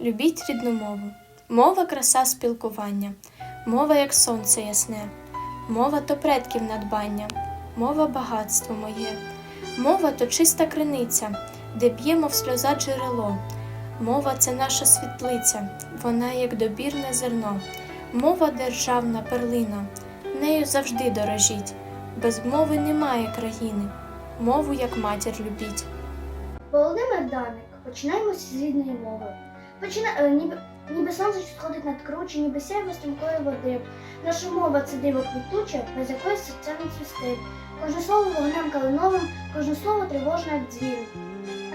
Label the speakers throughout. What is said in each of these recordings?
Speaker 1: Любіть рідну мову. Мова краса спілкування, мова як сонце ясне, мова то предків надбання, мова багатство моє, мова то чиста криниця, де б'ємо в сльоза джерело. Мова це наша світлиця, вона як добірне зерно, мова державна перлина, нею завжди дорожіть. Без мови немає країни, мову як матір любіть.
Speaker 2: Володимир Даник. Починаємо з рідної мови. Почина... е, ніби... ніби сонце що сходить над кручі, ніби сяйво стрімкої води. Наша мова це диво квітуче, без якої серця не цвісти. Кожне слово вогнем калиновим, кожне слово тривожне, як дзвін.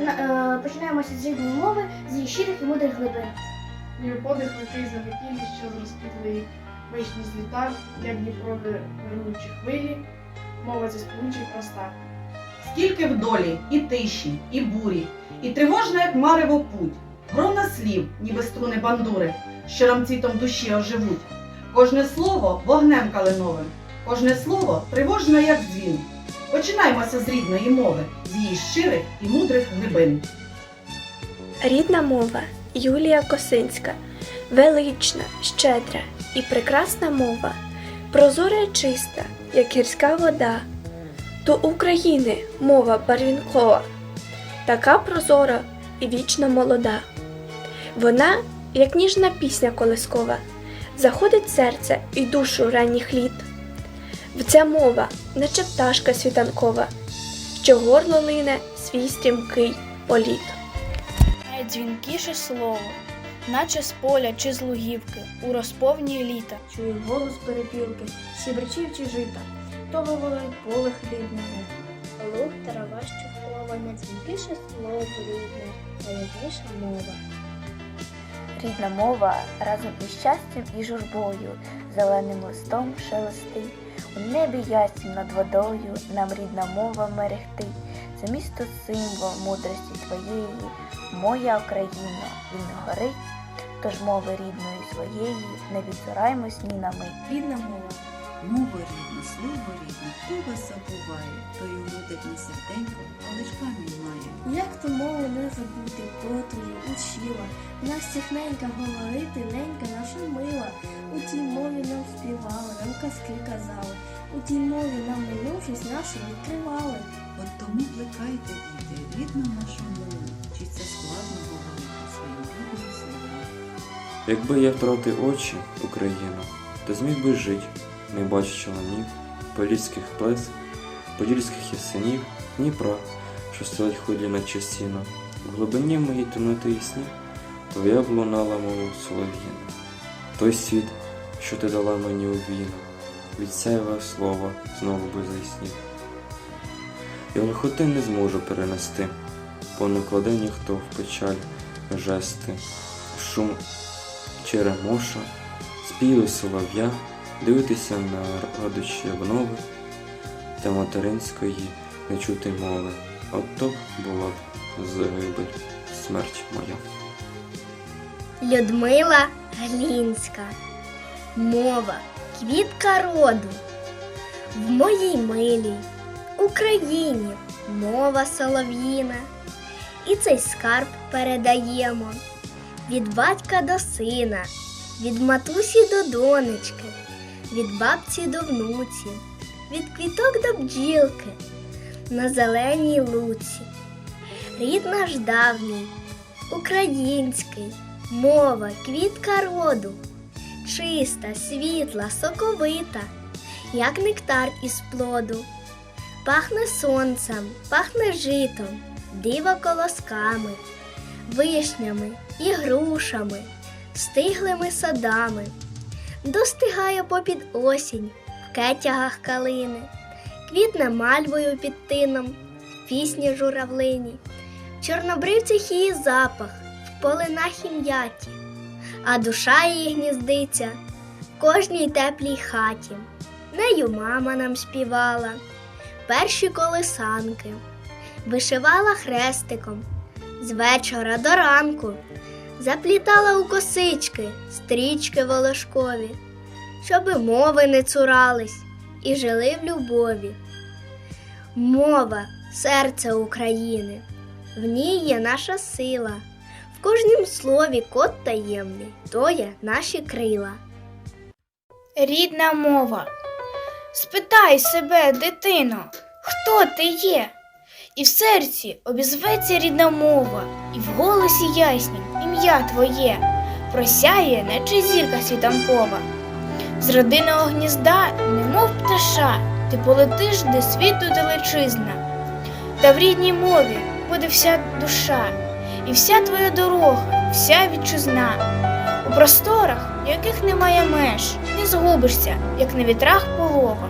Speaker 2: На- е, Починаємося з рідної мови, з її щирих і мудрих глибин.
Speaker 3: Ніби подих летить за векілі, що розквітли вишні з літа, як Дніпро вируючі хвилі, мова це сполучі проста.
Speaker 4: Скільки в долі і тиші, і бурі, і тривожна, як марево путь, грона слів, ніби струни бандури, що рамцітом душі оживуть. Кожне слово вогнем калиновим, кожне слово тривожне, як дзвін. Починаймося з рідної мови, з її щирих і мудрих глибин.
Speaker 5: Рідна мова Юлія Косинська, велична, щедра і прекрасна мова, прозора й чиста, як гірська вода. До України мова барвінкова, така прозора і вічно молода. Вона, як ніжна пісня колискова, заходить серце і душу ранніх літ. В ця мова, наче пташка світанкова, що горло лине свій стрімкий політ.
Speaker 6: Найдзвінкіше слово, наче з поля чи з лугівки, у розповні літа.
Speaker 7: Чую голос перепілки, сібричів чи жита, то говорить поле хлібне.
Speaker 2: Луг трава щухлова, найдзвінкіше слово рідне, найрідніша мова.
Speaker 8: Рідна мова разом із щастям і журбою, зеленим листом шелестить. У небі ясім над водою нам рідна мова мерехти. Це місто символ мудрості твоєї, моя Україна, він горить. Тож мови рідної своєї не відзираймось ні на мить.
Speaker 9: Рідна мова. Мова рідна, слово рідне, хто вас забуває, той улюдить на серденько, але ж камінь має.
Speaker 7: Як ту мову не забути, котрою учила, нас тихненько говорити, ненька наша мила. У тій мові нам співали, нам казки казали, у тій мові нам минувшись нашу відкривали.
Speaker 9: От тому плекайте, діти, рідну нашу мову, чи це складно говорити своїм рідним словом.
Speaker 10: Якби я втратив очі, Україну, то зміг би жить, не бачачи ланів, поліських плес, подільських ясенів, Дніпра, що стоять ході на частіно. В глибині моїй темноти і сні твоя б лунала мову солов'їна. Той світ, що ти дала мені у війну, від сяйва слова знову би заснів. Я лихоти не зможу перенести, бо не кладе ніхто в печаль жести, шум черемоша, співи солов'я, дивитися на родичі обнови та материнської не чути мови. От то була б загибель, смерть моя.
Speaker 2: Людмила Глінська. Мова квітка роду. В моїй милій Україні мова солов'їна. І цей скарб передаємо від батька до сина, від матусі до донечки, від бабці до внуці, від квіток до бджілки на зеленій луці. Рідна ж давній, український, мова, квітка роду, чиста, світла, соковита, як нектар із плоду. Пахне сонцем, пахне житом, диво колосками, вишнями і грушами, стиглими садами. Достигає попід осінь в кетягах калини, квітне мальвою під тином, пісні журавлині, чорнобривцях її запах, в полинах і м'яті, а душа її гніздиться в кожній теплій хаті. Нею мама нам співала, перші колисанки, вишивала хрестиком з вечора до ранку, заплітала у косички стрічки волошкові, щоби мови не цурались і жили в любові. Мова серце України, в ній є наша сила,
Speaker 7: В кожнім слові код таємний, то є наші крила.
Speaker 6: Рідна мова. Спитай себе, дитино, хто ти є? І в серці обізветься рідна мова, і в голосі яснім ім'я твоє просяє, наче зірка світанкова. З родинного гнізда, немов пташа, ти полетиш до світу далечизна. Та в рідній мові буде вся душа, і вся твоя дорога, вся вітчизна. У просторах, яких немає меж, не згубишся, як на вітрах полова.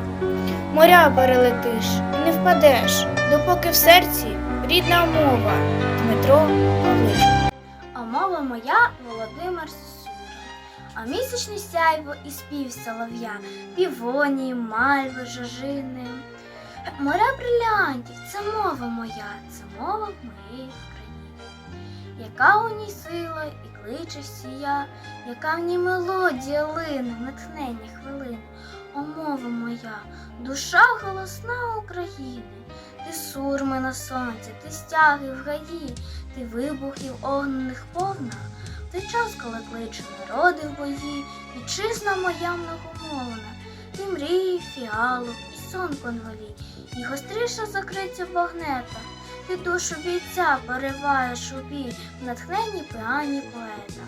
Speaker 6: Моря перелетиш і не впадеш, допоки в серці рідна мова. Дмитро Павличко.
Speaker 11: А мова моя Володимир Сюра. А місячне сяйво і спів солов'я, півонії, мальви, жожини. Моря брилянтів, це мова моя, це мова моєї країни. Яка у ній сила і кличе сія, яка в ній мелодія лине, натхнення хвилин. О, мова моя, душа голосна України, ти сурми на сонці, ти стяги в гаї, ти вибухів огнених повна, той час, коли кличе народи в бої, вітчизна моя многомовна, ти мрії, фіалок і сон конвалі, і гостріша закриця багнета, ти душу бійця пориваєш у бій в натхненні піані поета.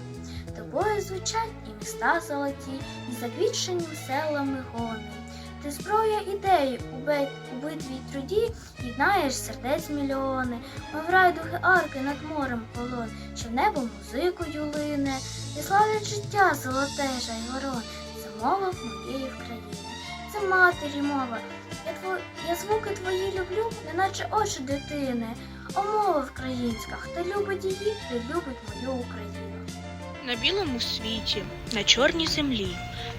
Speaker 11: Тобою звучать і міста золоті, і заквітчені селами гони. Ти зброя ідей у, бит- битві труді єднаєш сердець мільйони, мов райдуги арки над морем колон, що в небо музикою лине, і славлять життя золоте жайворон, це мова моєї країни, це матері мова. Я, тво... я звуки твої люблю, неначе очі дитини. О, мова українська, хто любить її, той любить мою Україну.
Speaker 12: На білому світі, на чорній землі,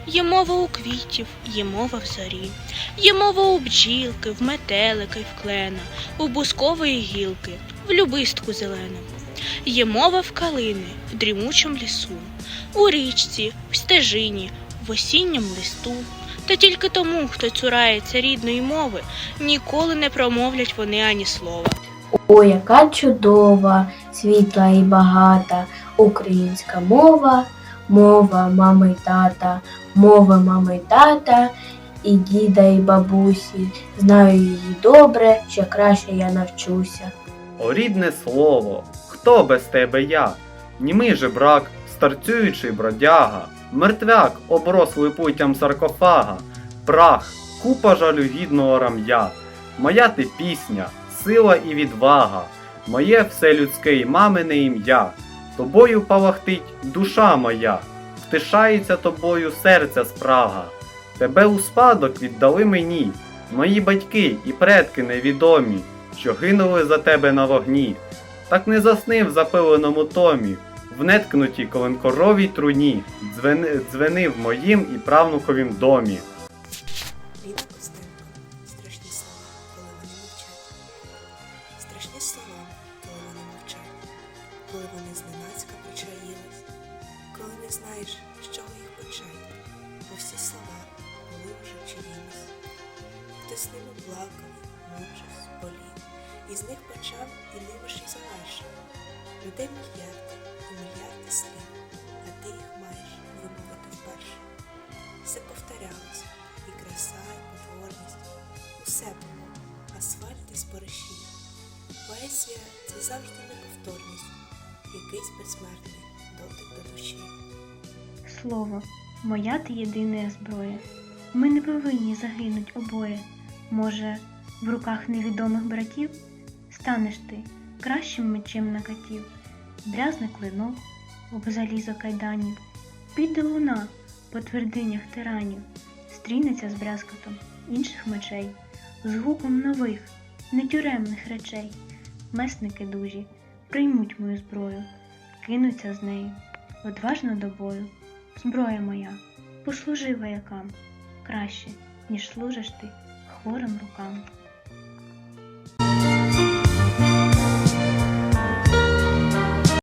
Speaker 12: є мова у квітів, є мова в зорі, є мова у бджілки, в метелика й в клена, у бускової гілки, в любистку зелену. Є мова в калини, в дрімучому лісу, у річці, в стежині, в осіннім листу. Та тільки тому, хто цурається рідної мови, ніколи не промовлять вони ані слова.
Speaker 13: О, яка чудова, світла і багата українська мова, мова мами й тата, мова мами й тата, і діда, і бабусі. Знаю її добре, ще краще я навчуся.
Speaker 14: О рідне слово, хто без тебе я? Німий жебрак, старцюючий бродяга, мертвяк, оброслий путям саркофага, прах, купа жалюгідного рам'я. Моя ти пісня, сила і відвага, моє все людське й мамине ім'я. Тобою палахтить душа моя, втишається тобою серця спрага. Тебе у спадок віддали мені, мої батьки і предки невідомі, що гинули за тебе на вогні. Так не засни в запиленому томі, в неткнутій коленкоровій труні, дзвени, в моїм і правнуковім домі.
Speaker 15: Знаєш, з чого їх почати. Бо всі слова були вже чиїмось. Хто з ними плакав, мучився, болів. І з них почав і любиш і завершив. Людей мільярди і мільярди слів, а ти їх маєш вимовити вперше. Все повторялось, і краса, і потворність, усе було, асфальт і спориші. Поезія це завжди неповторність, якийсь безсмертний дотик до душі.
Speaker 1: Слово, моя ти єдина зброя. Ми не повинні загинуть обоє. Може, в руках невідомих братів станеш ти кращим мечем на катів, брязне клинок об залізо кайданів, піде луна по твердинях тиранів, стрінеться з брязкотом інших мечей, з гуком нових, нетюремних речей. Месники дужі приймуть мою зброю, кинуться з нею, одважно до бою. Зброя моя, послужи воякам краще, ніж служиш ти хворим рукам.